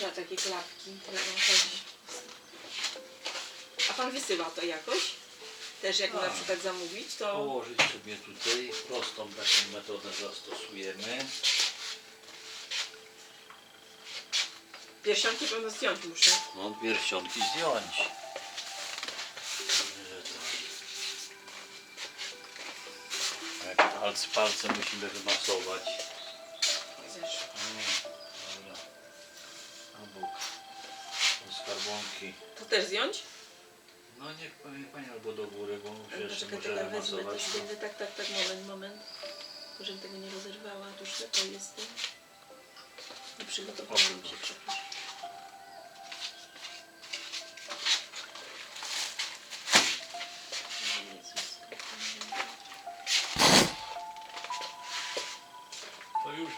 zamierza takie klapki. Będą chodzić. A pan wysyła to jakoś? Też jak na Tak. przykład zamówić, to... Położyć sobie tutaj, prostą taką metodę zastosujemy. Pierścionki pewno zdjąć muszę. No pierścionki zdjąć. Że to- Jak palc, palcem musimy wymasować. Zeszło. Skarbonki. To też zdjąć? No niech pani, pani albo do góry, bo muszę jeszcze Poczekaj, może to. Tak, tak, tak, moment, moment. Tylko żebym tego nie rozerwała. Tu już to jestem. Nie przygotowałam się. proszę.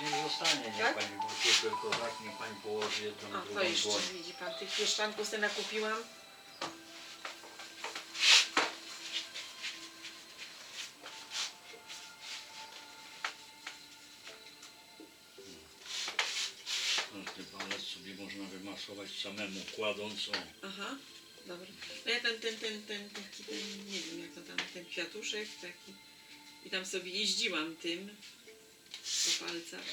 Nie zostanie, niech Tak? pani, bo się tylko tak, niech pani położy jedną, A drugą to jeszcze dłoń. widzi pan, tych pieszczanków sobie nakupiłam. Każdy palec sobie można wymasować samemu kładąc o. Aha, dobra. No ja ten, ten, ten, ten, taki ten, nie wiem jak to tam, ten kwiatuszek taki. I tam sobie jeździłam tym po palcach.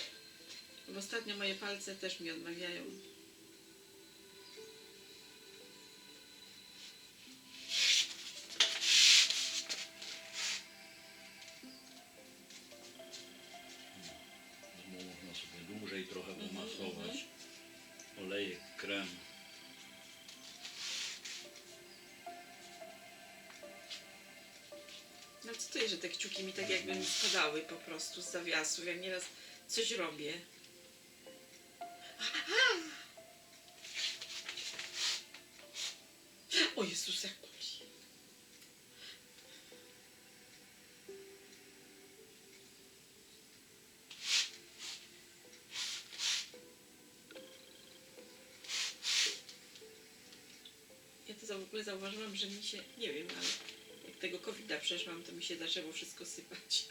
Bo ostatnio moje palce też mi odmawiają. Co to jest, że te kciuki mi tak jakby mi spadały po prostu z zawiasów, jak nieraz coś robię. O Jezus, jak boli. Ja to w ogóle zauważyłam, że mi się, nie wiem, ale tego covid przeszłam, to mi się zaczęło wszystko sypać.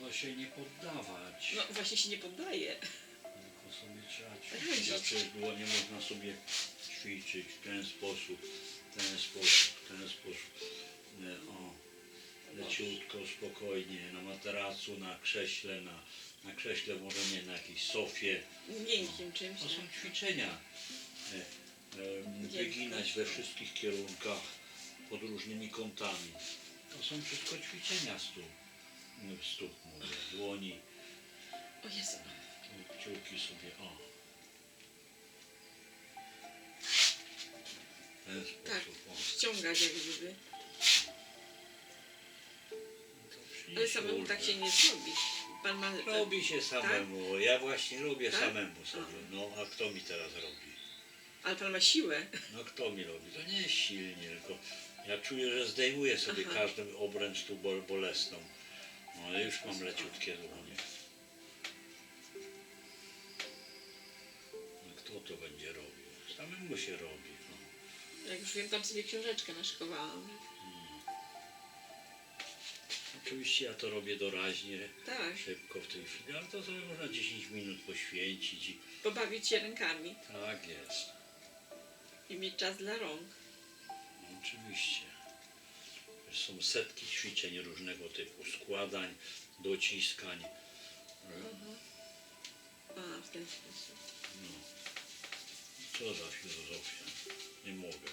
To się nie poddawać. No właśnie się nie poddaje. Tylko sobie trzeba Radzić. ćwiczyć. A przecież było nie można sobie ćwiczyć w ten sposób, w ten sposób, w ten sposób. Nie, O, leciutko, spokojnie, na materacu, na krześle, na, na krześle może nie, na jakiejś sofie. Miękkim czymś. To są tak. ćwiczenia. E, e, Wyginać we wszystkich kierunkach pod różnymi kątami. To są wszystko ćwiczenia stóp. Stóp mówię, dłoni, O Jezu. kciuki sobie, o. W ten Tak. sposób, o. Ściągać jak gdyby. To Ale samemu ulgę. tak się nie zrobi. Pan ma... Robi się samemu, ja właśnie lubię Tak? samemu sobie. No a kto mi teraz robi? Ale pan ma siłę. No kto mi robi? To nie jest silnie, tylko ja czuję, że zdejmuję sobie Aha. każdą obręcz tu bol, bolesną. No, ale już mam leciutkie dłonie. No, kto to będzie robił? Samemu się robi. No. Jak już wiem, tam sobie książeczkę naszykowałam. Oczywiście ja to robię doraźnie, Tak. szybko w tej chwili, ale to sobie można 10 minut poświęcić i Pobawić się rękami tak jest. I mieć czas dla rąk. No, oczywiście. Są setki ćwiczeń różnego typu, składań, dociskań. A, w ten sposób. No. Co za filozofia? Nie mogę.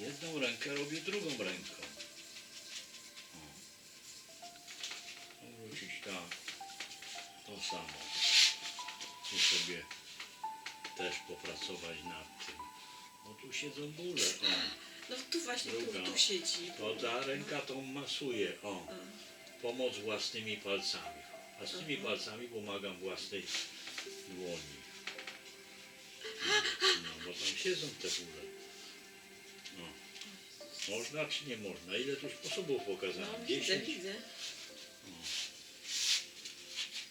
Jedną rękę robię drugą ręką. O. Wrócić tak. To samo. Tu sobie też popracować nad tym. No tu siedzą bóle. O. No tu właśnie, tu, Druga. tu siedzi. To ta ręka tą masuje. O. Pomoc własnymi palcami. A z tymi Mhm. palcami pomagam własnej dłoni. No, bo tam siedzą te bóle. No. Można czy nie można? Ile tu sposobów No pokazałem? widzę, 10? widzę.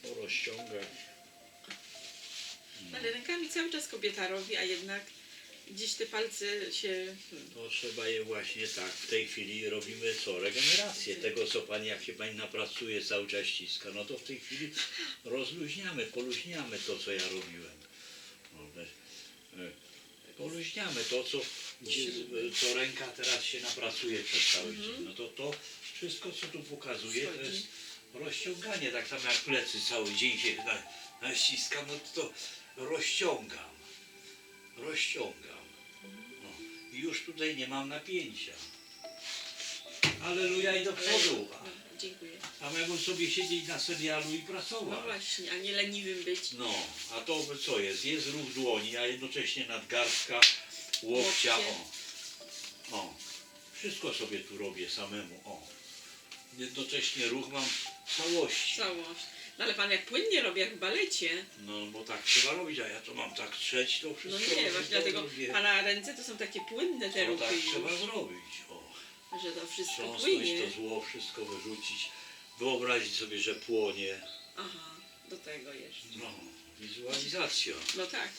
Porozciągać. Ale rękami cały czas kobieta robi, a jednak gdzieś te palce się... hmm, To trzeba je właśnie tak. W tej chwili robimy co? Regenerację tego, co pani, jak się pani napracuje, cały czas ściska. No to w tej chwili rozluźniamy, poluźniamy to, co ja robiłem. No, we- e, Poluźniamy to, co, gdzie, co ręka teraz się napracuje przez cały Mhm. dzień. No to to wszystko, co tu pokazuje, to jest rozciąganie. Tak samo jak plecy cały dzień się na, naściskam, no to, to rozciągam. Rozciągam. No, I już tutaj nie mam napięcia. Aleluja i do przodu. No, dziękuję. A mogłem sobie siedzieć na serialu i No pracować. właśnie, a nie leniwym być. No, a to co jest? Jest ruch dłoni, a jednocześnie nadgarstka, łokcia, o. O, wszystko sobie tu robię samemu, o. Jednocześnie ruch mam w całości. Całość. No ale pan jak płynnie robi, jak w balecie. No, bo tak trzeba robić, a ja to mam tak trzeć, to No wszystko nie, robię właśnie dlatego pana ręce to są takie płynne te To ruchy tak już, trzeba zrobić, o. że to wszystko Trząsnąć płynie. to zło, wszystko wyrzucić. Wyobrazić sobie, że płonie. Aha, do tego jeszcze. No, wizualizacja. No tak.